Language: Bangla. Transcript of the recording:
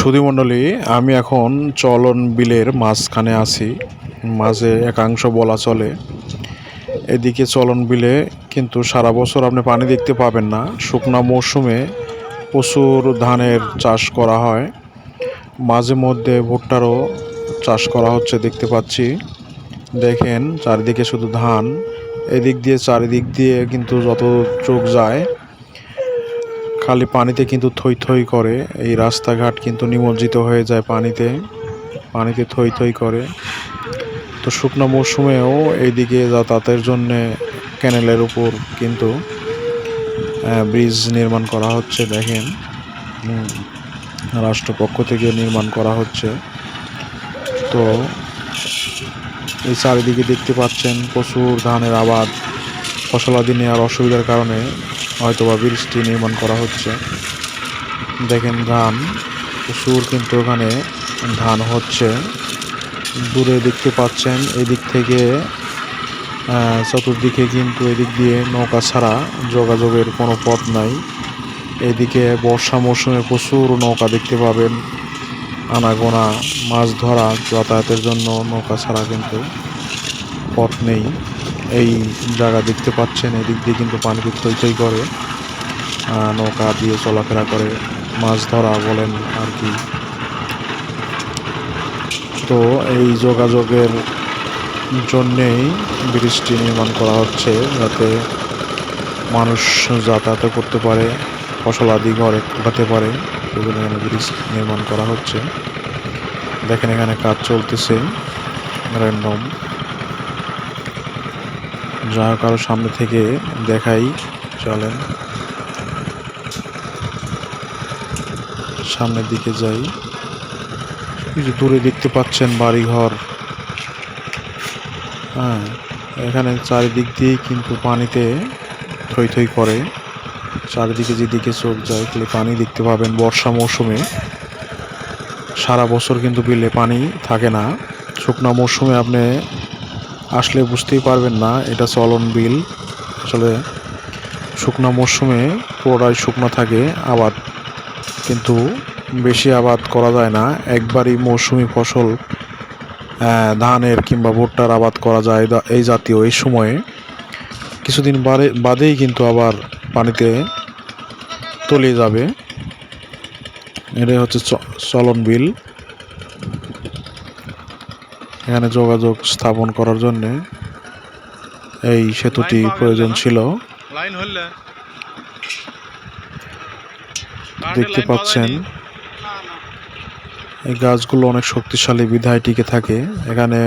সুধীমণ্ডলী, আমি এখন চলন বিলের মাঝখানে আছি। মাঝে একাংশ বলা চলে। এদিকে চলন বিলে কিন্তু সারা বছর আপনি পানি দেখতে পাবেন না। শুকনা মৌসুমে প্রচুর ধানের চাষ করা হয়। মাঝে মধ্যে ভুট্টারও চাষ করা হচ্ছে দেখতে পাচ্ছি। দেখেন চারিদিকে শুধু ধান। এদিক দিয়ে, চারিদিক দিয়ে কিন্তু যত চোখ যায় খালি পানিতে কিন্তু থই থই করে। এই রাস্তাঘাট কিন্তু নিমজ্জিত হয়ে যায় পানিতে। পানিতে থই থই করে। তো শুকনো মৌসুমেও এইদিকে যাতায়াতের জন্যে ক্যানেলের উপর কিন্তু ব্রিজ নির্মাণ করা হচ্ছে, দেখেন। রাষ্ট্রপক্ষ থেকে নির্মাণ করা হচ্ছে। তো এই চারিদিকে দেখতে পাচ্ছেন প্রচুর ধানের আবাদ। ফসলাদি নেওয়ার অসুবিধার কারণে হয়তোবা ব্রিজটি নির্মাণ করা হচ্ছে। দেখেন ধান প্রচুর কিন্তু ওখানে ধান হচ্ছে। দূরে দেখতে পাচ্ছেন, এদিক থেকে চতুর্দিকে কিন্তু এদিক দিয়ে নৌকা ছাড়া যোগাযোগের কোনো পথ নাই। এদিকে বর্ষা মৌসুমে প্রচুর নৌকা দেখতে পাবেন। আনাগোনা, মাছ ধরা, যাতায়াতের জন্য নৌকা ছাড়া কিন্তু পথ নেই। এই জায়গা দেখতে পাচ্ছেন, এদিক দিয়ে কিন্তু পানিতে থই থই করে নৌকা দিয়ে চলাফেরা করে, মাছ ধরা বলেন আর কি। তো এই যোগাযোগের জন্যেই ব্রিজটি নির্মাণ করা হচ্ছে, যাতে মানুষ যাতায়াত করতে পারে ফসলাদি ঘরে উঠাতে পারে। সেজন্য এখানে ব্রিজ নির্মাণ করা হচ্ছে। দেখেন এখানে কাজ চলতেছে র্যান্ডম যা কারও সামনে থেকে দেখাই, চলেন। সামনের দিকে যাই। কিছু দূরে দেখতে পাচ্ছেন বাড়িঘর। হ্যাঁ এখানে চারিদিক দিয়ে কিন্তু পানিতে থই থই করে। চারিদিকে যেদিকে চোখ যায় তাহলে পানি দেখতে পাবেন বর্ষা মৌসুমে। সারা বছর কিন্তু বিলে পানি থাকে না। শুকনা মৌসুমে আপনি আসলে বুঝতেই পারবেন না, এটা চলন বিল। আসলে শুকনা মৌসুমে পুরোটাই শুকনো থাকে, আবাদ। কিন্তু বেশি আবাদ করা যায় না, একবারই মৌসুমি ফসল ধানের কিংবা ভুট্টার আবাদ করা যায় এই জাতীয়, এই সময়ে। কিছুদিন বাদে বাদেই কিন্তু আবার পানিতে তলিয়ে যাবে। এটাই হচ্ছে চলন বিল। এখানে যোগাযোগ স্থাপন করার জন্য এই সেতুটি প্রয়োজন ছিল। দেখতে পাচ্ছেন। এই গাছগুলো অনেক শক্তিশালী বিধায় টিকে থাকে। এখানে